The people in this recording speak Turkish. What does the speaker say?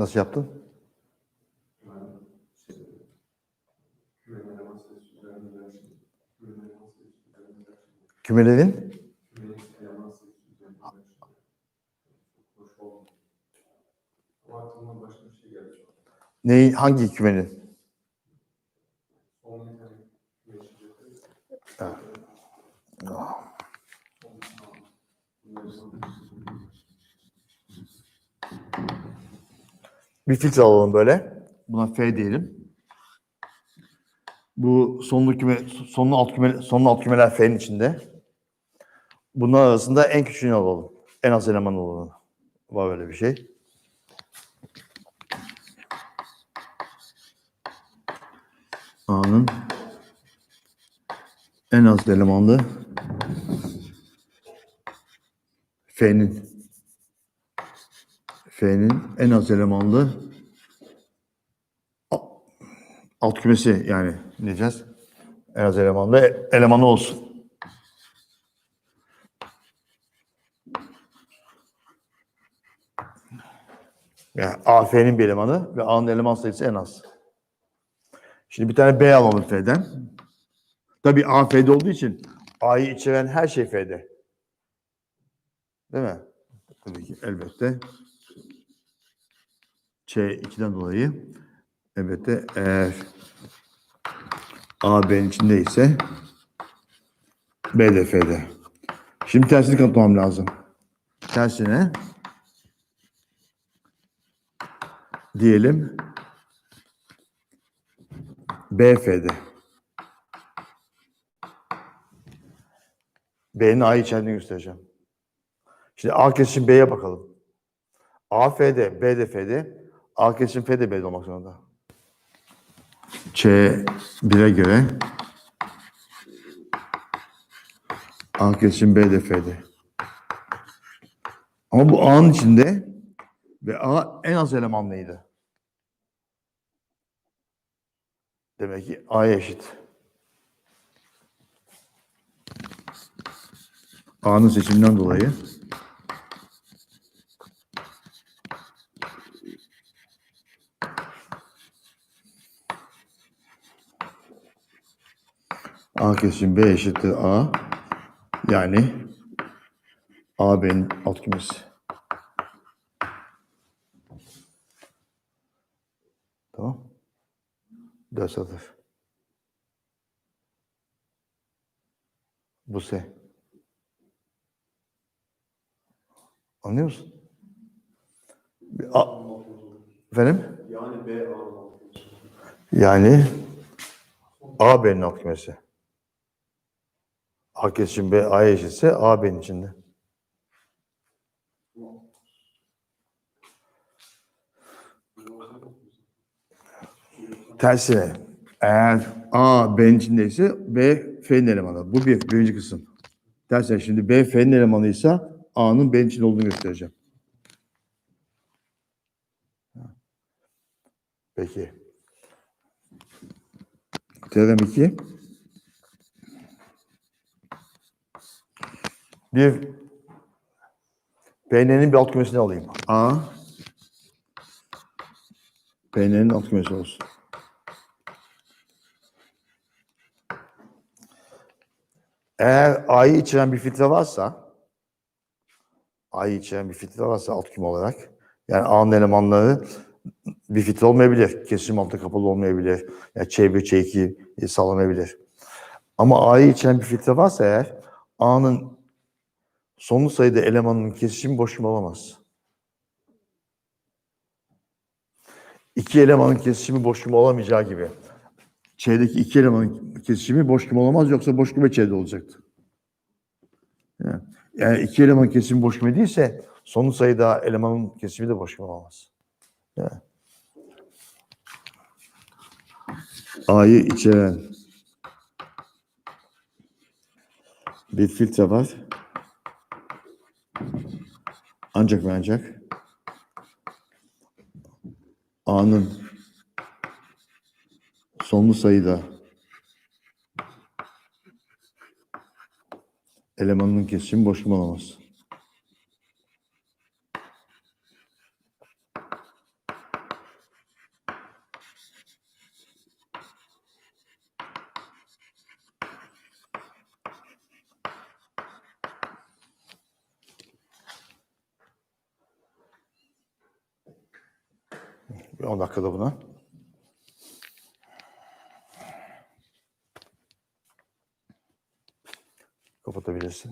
Nasıl yaptın? Geldi. Neyi, hangi kümenin? Onun bir filtre alalım böyle. Buna F diyelim. Bu sonlu küme, sonlu alt küme, sonlu alt kümeler F'nin içinde. Bunlar arasında en küçüğünü alalım. En az eleman olanı. Var öyle bir şey. A'nın en az elemanlı F'nin F'nin en az elemanlı alt kümesi yani ne diyeceğiz? En az elemanlı elemanı olsun. Yani A F'nin bir elemanı ve A'nın eleman sayısı en az. Şimdi bir tane B alalım F'den. Tabii A F'de olduğu için A'yı içeren her şey F'de. Değil mi? Tabii ki elbette. Ç2'den dolayı elbette eğer A B'nin içindeyse B de F'de. Şimdi tersini kanıtlamam lazım. Tersine diyelim B F'de. B'nin A'yı içerdiğini göstereceğim. Şimdi A kesişim B'ye bakalım. A F'de, B de F'de. A kesişim F de B'de olmak zorunda. Ç 1'e göre A kesişim B de F'de. Ama bu A'nın içinde ve A en az elemanlıydı. Demek ki A'ya eşit. A'nın seçiminden dolayı A kesişim B eşittir A. Yani A B'nin alt kümesi. Tamam. Dört satır. Bu S. Anlıyor musun? A- Efendim? Yani B A'nın Yani A B'nin alt kümesi. A kesişim B A'ya eşitse A B'nin içinde. Tersine eğer A B'nin içindeyse B F'nin elemanı. Bu bir, birinci kısım. Tersine şimdi B F'nin elemanıysa A'nın B'nin içinde olduğunu göstereceğim. Peki. Teorem 2. Bir PN'nin bir alt kümesini alayım. A PN'nin alt kümesi olsun. Eğer A'yı içeren bir filtre varsa A'yı içeren bir filtre varsa alt küme olarak yani A'nın elemanları bir filtre olmayabilir. Kesim altı kapalı olmayabilir. Yani Ç1, Ç2 sağlanabilir. Ama A'yı içeren bir filtre varsa eğer A'nın sonlu sayıda elemanının kesişimi boş küme olamaz. İki elemanın kesişimi boş küme olamayacağı gibi. Ç'deki iki elemanın kesişimi boş küme olamaz yoksa boş küme Ç'de olacaktı. Yani, iki elemanın kesişimi boş küme değilse sonlu sayıda elemanın kesişimi de boş küme olamaz. Yani. A'yı içeren bir filtre var. Ancak ve ancak A'nın sonlu sayıda elemanının kesişimi boş küme olamaz. Bir 10 dakikada bunu. Kapatabilirsin.